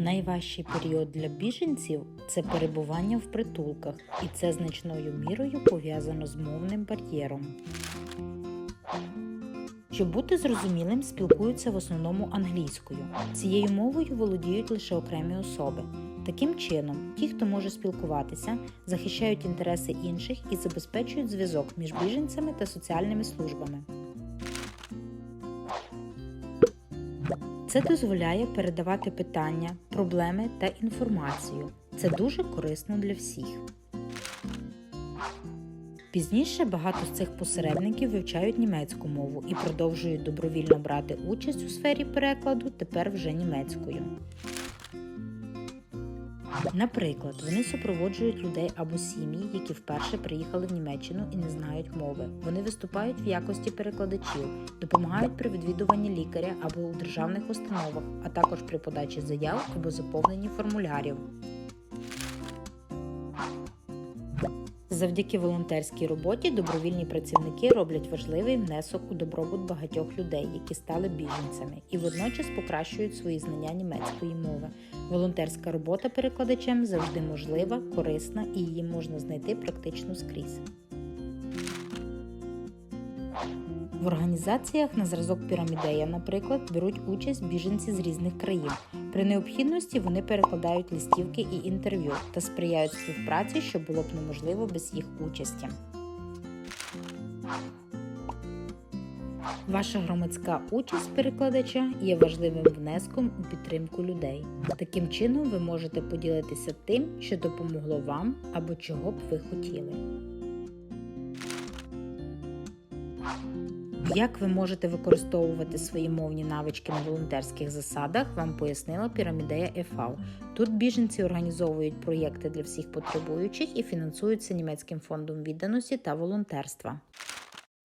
Найважчий період для біженців це перебування в притулках, і це значною мірою пов'язано з мовним бар'єром. Щоб бути зрозумілим, спілкуються в основному англійською. Цією мовою володіють лише окремі особи. Таким чином, ті, хто може спілкуватися, захищають інтереси інших і забезпечують зв'язок між біженцями та соціальними службами. Це дозволяє передавати питання, проблеми та інформацію. Це дуже корисно для всіх. Пізніше багато з цих посередників вивчають німецьку мову і продовжують добровільно брати участь у сфері перекладу тепер вже німецькою. Наприклад, вони супроводжують людей або сім'ї, які вперше приїхали в Німеччину і не знають мови. Вони виступають в якості перекладачів, допомагають при відвідуванні лікаря або у державних установах, а також при подачі заяв або заповненні формулярів. Завдяки волонтерській роботі добровільні працівники роблять важливий внесок у добробут багатьох людей, які стали біженцями, і водночас покращують свої знання німецької мови. Волонтерська робота перекладачем завжди можлива, корисна і її можна знайти практично скрізь. В організаціях на зразок Пірамідея, наприклад, беруть участь біженці з різних країн. При необхідності вони перекладають листівки і інтерв'ю та сприяють співпраці, що було б неможливо без їх участі. Ваша громадська участь перекладача є важливим внеском у підтримку людей. Таким чином ви можете поділитися тим, що допомогло вам або чого б ви хотіли. Як ви можете використовувати свої мовні навички на волонтерських засадах, вам пояснила пірамідея ЕФАУ. Тут біженці організовують проєкти для всіх потребуючих і фінансуються німецьким фондом відданості та волонтерства.